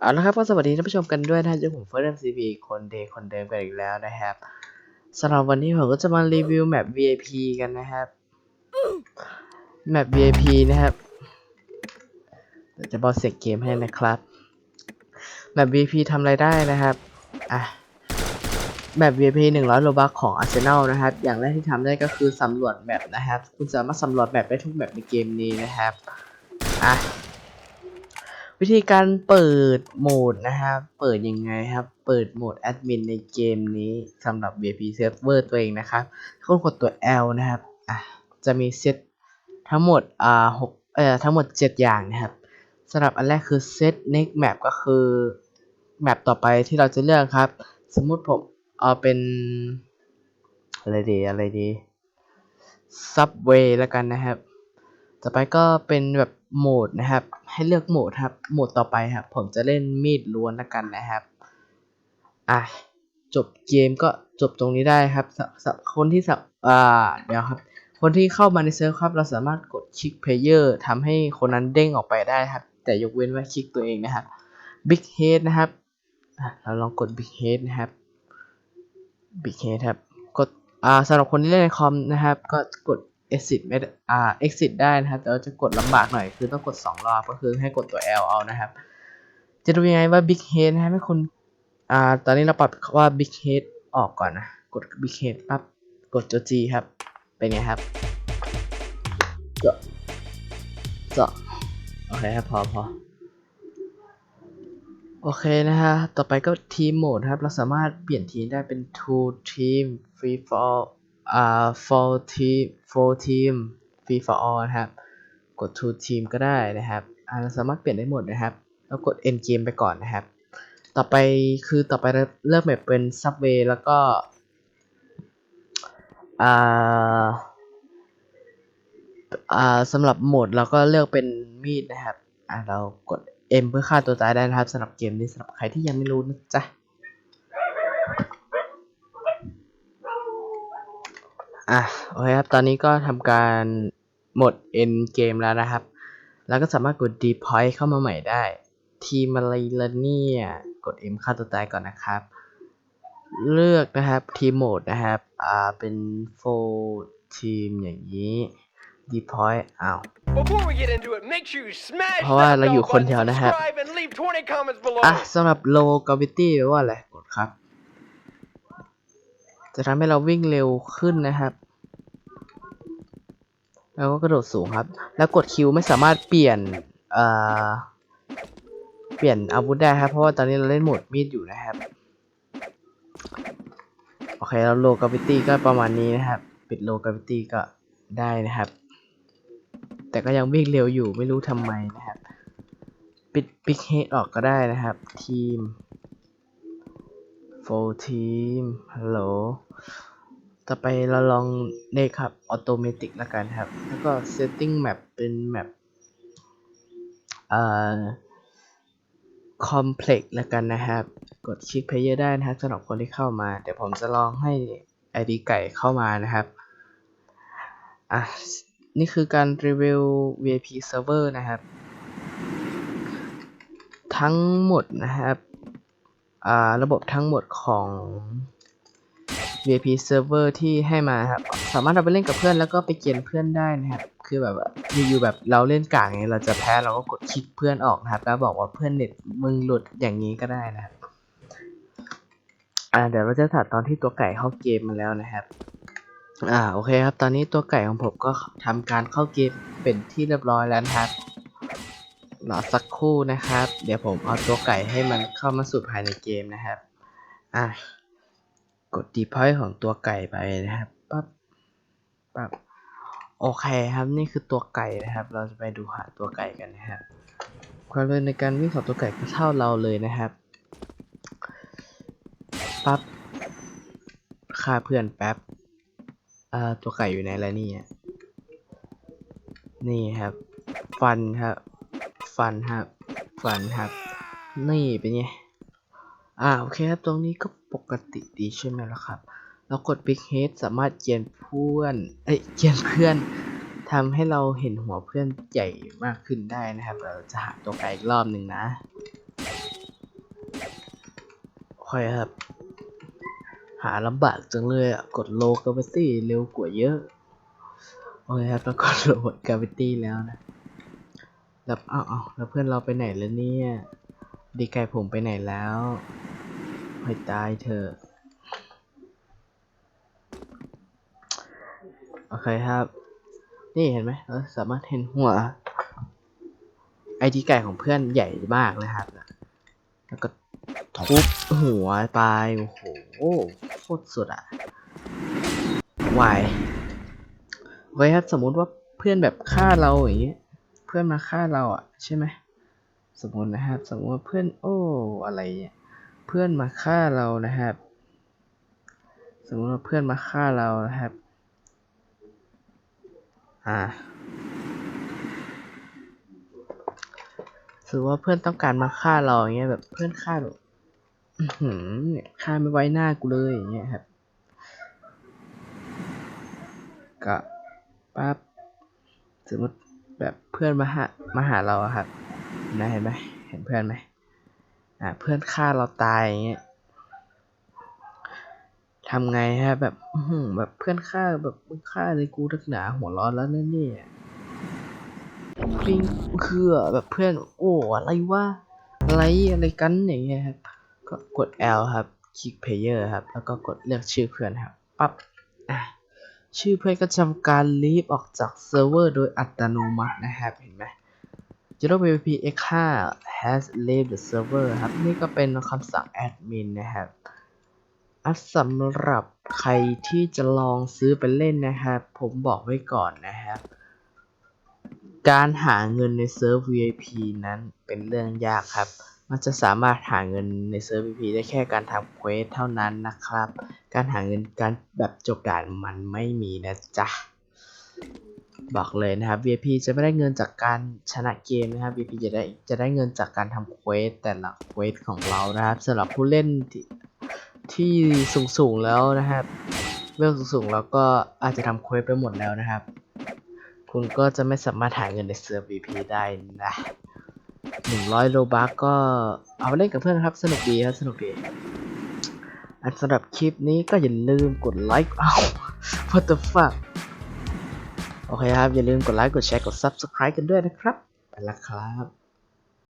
เอาละครับก็สวัสดีท่านผู้ชมกันด้วยนะฮะเจอผมเฟิร์สเอ็มซีพีคนเดย์คนเดิมกันอีกแล้วนะครับสำหรับวันนี้ผมก็จะมารีวิวแมป VIP กันนะครับแมป VIP นะครับจะบอกเสียงเกมให้นะครับแมป VIP ทำอะไรได้นะครับอะแมป VIP 100โลบัคของ Arsenal นะครับ อย่างแรกที่ทำได้ก็คือสำรวจแมปนะครับ คุณสามารถสำรวจแมปได้ทุกแมปในเกมนี้นะครับอะ วิธีการเปิดโหมดนะครับเปิดยังไงครับ เปิดโหมดแอดมินในเกมนี้สำหรับ VIP Server ตัวเองนะครับคุณกดตัว L นะครับอะจะมีเซตทั้งหมดอ่าหกเอ่อทั้งหมด 7 อย่างนะครับสำหรับอันแรกคือ Set Next Map ก็คือแมปต่อไปที่เราจะเลือกครับ สมมุติผมเอาเป็นอะไรดีอะไรดี Subway แล้วกันนะครับ ต่อไปก็เป็นแบบโหมดนะครับ ให้เลือกโหมดครับ โหมดต่อไปครับ ผมจะเล่นมีดล้วนแล้วกันนะครับ อะ จบเกมก็จบตรงนี้ได้ครับสสคนที่สับอ่าเดี๋ยวครับ คนที่เข้ามาในเซิร์ฟครับ เราสามารถกดคลิกเพลเยอร์ทำให้คนนั้นเด้งออกไปได้ครับ แต่ยกเว้นว่าคลิกตัวเองนะครับ Big Head นะครับอะเราลองกด Big Head นะครับ Big Head ครับ กด อ่าสำหรับคนที่เล่นในคอมนะครับ ก็กด exit ไม่อ่า exit ได้นะครับ แต่ว่าจะกดลำบากหน่อยคือต้องกด 2 รอบก็คือให้กดตัว L เอานะครับ จะดูยังไงว่า Big Head นะครับให้คุณอ่าตอนนี้เราปรับว่า Big Head ออกก่อนนะ กด Big Head ปั๊บกดตัว G ครับ เป็นไงครับเจาะเจาะโอเคครับพอพอโอเคนะฮะ ต่อไปก็ทีมโหมดครับ เราสามารถเปลี่ยนทีมได้เป็น two team free for all อ่า for team for team free for all นะครับ กด to team ก็ได้นะครับอ่าสามารถเปลี่ยนได้หมดนะครับ แล้วกด end game ไปก่อนนะครับ ต่อไปคือต่อไปเราเลือกแบบเป็น subway แล้วก็อ่าอ่าสำหรับโหมดเราก็เลือกเป็นมีดนะครับอ่าเรากด M เพื่อฆ่าตัวตายได้นะครับสำหรับเกมนี้สำหรับใครที่ยังไม่รู้นะจ๊ะ อะโอเคครับ ตอนนี้ก็ทำการหมด end เกมแล้วนะครับ แล้วก็สามารถกด deploy เข้ามาใหม่ได้ ทีมอะไรละเนี่ย กด M ฆ่าตัวตายก่อนนะครับ เลือกนะครับ ทีมโหมดนะครับ อ่า เป็น full team อย่างนี้ deploy อ้าว Before we get into it, make sure you smash เพราะว่า that เราอยู่ bell คน button, เดียวนะครับ subscribe, and leave 20 comments below. อะสำหรับ low gravity แปลว่าอะไร กดครับ จะทำให้เราวิ่งเร็วขึ้นนะครับ แล้วก็กระโดดสูงครับ แล้วกดคิวไม่สามารถเปลี่ยนเอ่อเปลี่ยนอาวุธได้ครับ เพราะว่าตอนนี้เราเล่นโหมดมีดอยู่นะครับ โอเคแล้ว low gravity ก็ประมาณนี้นะครับ ปิด low gravity ก็ได้นะครับ แต่ก็ยังวิ่งเร็วอยู่ไม่รู้ทำไมนะครับ ปิด Big Head ออกก็ได้นะครับ ทีม full team ฮัลโหล ต่อไปเราลองเนี่ครับ automatic แล้วกันครับ แล้วก็ setting map เป็น map เอ่อ complex แล้วกันนะครับ กดคลิก player ได้นะครับสำหรับคนที่เข้ามา เดี๋ยวผมจะลองให้ ID ไก่เข้ามานะครับอะนี่คือการรีวิว VIP server นะครับ ทั้งหมดนะครับ อ่า ระบบทั้งหมดของ VIP server ที่ให้มาครับ สามารถเอาไปเล่นกับเพื่อนแล้วก็ไปเกณฑ์เพื่อนได้นะครับ คือแบบอยู่ๆแบบเราเล่นกากอย่างนี้เราจะแพ้เราก็กดคลิกเพื่อนออกนะครับ แล้วบอกว่าเพื่อนเน็ตมึงหลุดอย่างนี้ก็ได้นะครับอ่าเดี๋ยวเราจะถ่ายตอนที่ตัวไก่เข้าเกมมาแล้วนะครับ อ่าโอเคครับ ตอนนี้ตัวไก่ของผมก็ทำการเข้าเกมเป็นที่เรียบร้อยแล้วนะครับรอสักครู่นะครับ เดี๋ยวผมเอาตัวไก่ให้มันเข้ามาสู่ภายในเกมนะครับ อะ กด deploy ของตัวไก่ไปนะครับปั๊บปั๊บโอเคครับนี่คือตัวไก่นะครับ เราจะไปดูหาตัวไก่กันนะครับความเร็วในการวิ่งของตัวไก่ก็เท่าเราเลยนะครับปั๊บฆ่าเพื่อนแป๊บอ่าตัวไก่อยู่ไหนแล้วเนี่ยนี่ครับ ฟันครับ ฟันครับ ฟันครับ นี่เป็นไงอ่าโอเคครับตรงนี้ก็ กติดีใช่ไหมล่ะครับเรากด Big Head สามารถเกียนเพื่อนเอ้ยเกียนเพื่อนทำให้เราเห็นหัวเพื่อนใหญ่มากขึ้นได้นะครับ เราจะหาตัวไกลอีกรอบหนึ่งนะคอยครับ หาลำบากจังเลยอะ กดโลกาวิตี้เร็วกว่าเยอะ โอเคครับแล้วกดโหลดกาวิตี้แล้วนะ แล้วอ้าเอ้าแล้วเพื่อนเราไปไหนแล้วเนี่ย ดีไก่ผมไปไหนแล้ว ให้ตายเถอะ โอเคครับ นี่เห็นไหมเราสามารถเห็นหัวไอดีไก่ของเพื่อนใหญ่มากนะครับ แล้วก็ทุบหัวไป โอ้โห โคตรสุดอะวายไว้ครับสมมุติว่าเพื่อนแบบฆ่าเราอย่างเงี้ย เพื่อนมาฆ่าเราอะใช่ไหม สมมตินะครับ สมมติว่าเพื่อนโอ้อะไรเนี่ย เพื่อนมาฆ่าเรานะครับ สมมติว่าเพื่อนมาฆ่าเรานะครับ อ่าถือว่าเพื่อนต้องการมาฆ่าเราอย่างเงี้ยแบบเพื่อนฆ่าแบบฆ่าไม่ไว้หน้ากูเลยอย่างเงี้ยครับก็ปั๊บสมมติแบบเพื่อนมาหามาหาเราครับนะเห็นไหมเห็นเพื่อนไหม อ่าเพื่อนฆ่าเราตายอย่างเงี้ยทำไงฮะ แบบอืแบบเพื่อนฆ่าแบบมึงฆ่าเลยกูทักหนาหัวร้อนแล้วนะเนี่ยปิงคือแบบเพื่อน โอ้อะไรวะอะไรอะไรกันอย่างเงี้ยครับ ก็กด L ครับคลิก player ครับ แล้วก็กดเลือกชื่อเพื่อนครับปั๊บอะชื่อเพื่อนก็ทำการลีฟออกจากเซิร์ฟเวอร์โดยอัตโนมัตินะครับ เห็นไหม Zero PVP X5 has left the server ครับ นี่ก็เป็นคำสั่งแอดมินนะครับอันสำหรับใครที่จะลองซื้อไปเล่นนะครับ ผมบอกไว้ก่อนนะครับ การหาเงินในเซิร์ฟ VIP นั้นเป็นเรื่องยากครับ มันจะสามารถหาเงินในเซิร์ฟ VIP ได้แค่การทำเควสเท่านั้นนะครับ การหาเงินการแบบจบด่านมันไม่มีนะจ๊ะ บอกเลยนะครับ VIP จะไม่ได้เงินจากการชนะเกมนะครับ VIP จะได้จะได้เงินจากการทำเควสแต่ละเควสของเรานะครับสำหรับผู้เล่นที่ที่สูงสูงๆแล้วนะครับเรื่องสูงๆแล้วก็อาจจะทำเควสไปหมดแล้วนะครับ คุณก็จะไม่สามารถหาเงินในเซิร์ฟ VIP ได้นะหนึ่งร้อยโลบัคก็เอาไปเล่นกับเพื่อนครับ สนุกดีครับสนุกดีอันสำหรับคลิปนี้ก็อย่าลืมกดไลค์เอา what the fuck โอเคครับ อย่าลืมกดไลค์ กดแชร์ กด subscribe กันด้วยนะครับ ไปละครับ